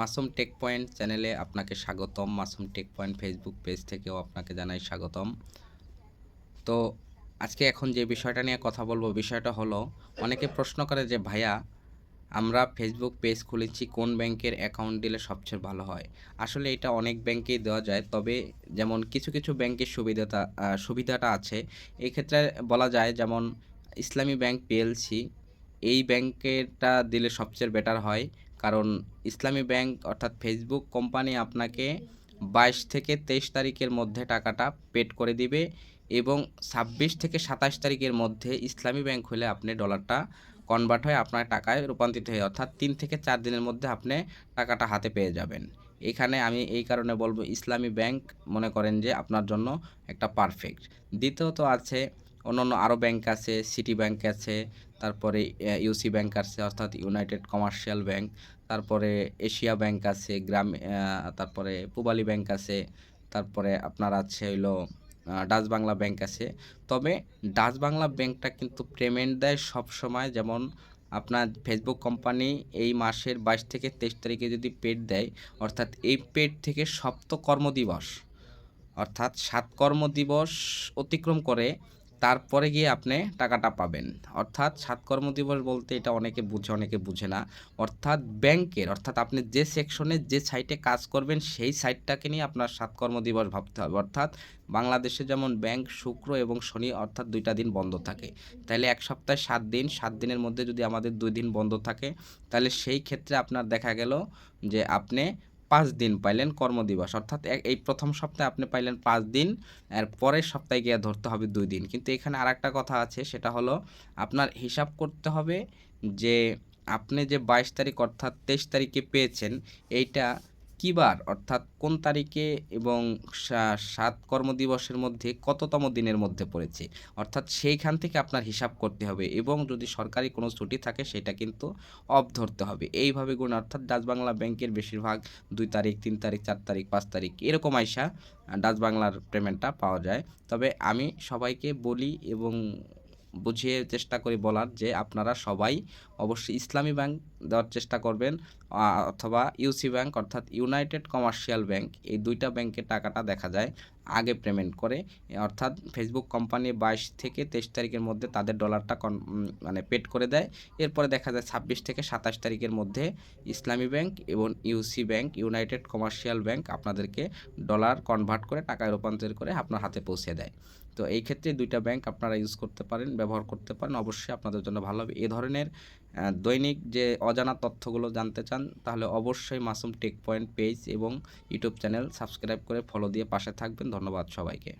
Masum tech point চ্যানেলে আপনাকে স্বাগতম। Masum tech point Facebook page থেকেও আপনাকে জানাই স্বাগতম। তো আজকে এখন যে বিষয়টা নিয়ে কথা বলব, বিষয়টা হলো, অনেকে প্রশ্ন করে যে, ভাইয়া, আমরা ফেসবুক পেজ খুলেছি, কোন ব্যাংকের অ্যাকাউন্ট দিলে সবচেয়ে ভালো হয়? আসলে এটা অনেক ব্যাংকেই দেওয়া যায়, তবে যেমন কিছু কিছু ব্যাংকের সুবিধাটা সুবিধাটা আছে। এই ক্ষেত্রে বলা যায়, যেমন ইসলামী ব্যাংক পিএলসি এই ব্যাংকেরটা দিলে সবচেয়ে বেটার হয়। কারণ ইসলামী ব্যাংক অর্থাৎ ফেসবুক কোম্পানি আপনাকে বাইশ থেকে তেইশ তারিখের মধ্যে টাকাটা পেড করে দিবে এবং ছাব্বিশ থেকে সাতাশ তারিখের মধ্যে ইসলামী ব্যাংক হলে আপনি ডলারটা কনভার্ট হয়ে আপনার টাকায় রূপান্তরিত হয় অর্থাৎ তিন থেকে চার দিনের মধ্যে আপনি টাকাটা হাতে পেয়ে যাবেন। এখানে আমি এই কারণে বলব, ইসলামী ব্যাংক মনে করেন যে আপনার জন্য একটা পারফেক্ট দ্বিতীয়ত আছে অন্যান্য আরও ব্যাংক আছে সিটি ব্যাংক আছে, তারপরে ইউসি ব্যাংক আছে, অর্থাৎ ইউনাইটেড কমার্শিয়াল ব্যাংক তারপরে এশিয়া ব্যাংক আছে গ্রাম তারপরে পূবালী ব্যাংক আছে, তারপরে আপনার আছে হইল ডাচ বাংলা ব্যাংক আছে। তবে ডাচ বাংলা ব্যাংকটা কিন্তু পেমেন্ট দেয় সব সময় যেমন আপনার ফেসবুক কোম্পানি এই মাসের বাইশ থেকে তেইশ তারিখে যদি পেড দেয়, অর্থাৎ এই পেড থেকে সপ্ত কর্মদিবস অর্থাৎ সাত কর্মদিবস অতিক্রম করে তারপরে গিয়ে আপনি টাকাটা পাবেন। অর্থাৎ সাত কর্মদিবস বলতে এটা অনেকে বুঝে অনেকে বুঝে না। অর্থাৎ ব্যাংকের, অর্থাৎ আপনি যে সেকশনে, যে সাইটে কাজ করবেন, সেই সাইটটাকে নিয়ে আপনার সাত কর্মদিবস ভাবতে হবে। অর্থাৎ বাংলাদেশে যেমন ব্যাংক, শুক্র এবং শনি অর্থাৎ দুইটা দিন বন্ধ থাকে। তাহলে এক সপ্তাহে সাত দিন, সাত দিনের মধ্যে যদি আমাদের দুই দিন বন্ধ থাকে, তাহলে সেই ক্ষেত্রে আপনার দেখা গেল যে আপনি পাঁচ দিন পাইলেন কর্মদিবস। অর্থাৎ এই প্রথম সপ্তাহে আপনি পাইলেন পাঁচ দিন আর পরের সপ্তাহে গিয়ে ধরতে হবে দুই দিন। কিন্তু এখানে আর একটা কথা আছে, সেটা হলো আপনার হিসাব করতে হবে যে আপনি যে বাইশ তারিখ অর্থাৎ তেইশ তারিখে পেয়েছেন, এইটা কী বার অর্থাৎ কোন তারিখে এবং সাত কর্মদিবসের মধ্যে কততম দিনের মধ্যে পড়েছে? অর্থাৎ সেইখান থেকে আপনার হিসাব করতে হবে এবং যদি সরকারি কোনো ছুটি থাকে সেটা কিন্তু অফ ধরতে হবে। এইভাবে গুণ, অর্থাৎ ডাচ বাংলা ব্যাংকের বেশিরভাগ দুই তারিখ, তিন তারিখ, চার তারিখ, পাঁচ তারিখ এরকম আইসা ডাচ বাংলার পেমেন্টটা পাওয়া যায়। তবে আমি সবাইকে বলি এবং বুঝিয়ে চেষ্টা করি বলার যে আপনারা সবাই অবশ্যই ইসলামী ব্যাংক দেওয়ার চেষ্টা করবেন। অথবা ইউসি ব্যাংক অর্থাৎ ইউনাইটেড কমার্শিয়াল ব্যাংক, এই দুইটা ব্যাংকের টাকাটা দেখা যায় আগে পেমেন্ট করে। অর্থাৎ ফেসবুক কোম্পানি বাইশ থেকে তেইশ তারিখের মধ্যে তাদের ডলারটা মানে পেড করে দেয়। এরপরে দেখা যায় ছাব্বিশ থেকে সাতাশ তারিখের মধ্যে ইসলামী ব্যাংক এবং UC bank, united commercial bank আপনাদেরকে ডলার কনভার্ট করে টাকায় রূপান্তর করে আপনার হাতে পৌঁছে দেয়। তো এই ক্ষেত্রে দুইটা ব্যাংক আপনারা ইউজ করতে পারেন, ব্যবহার করতে পারেন। অবশ্যই আপনাদের জন্য ভালো হবে। এ ধরনের দৈনিক যে অজানা তথ্যগুলো জানতে চান, তাহলে অবশ্যই মাসুম টেক পয়েন্ট পেজ এবং ইউটিউব চ্যানেল সাবস্ক্রাইব করে ফলো দিয়ে পাশে থাকবেন। ধন্যবাদ সবাইকে।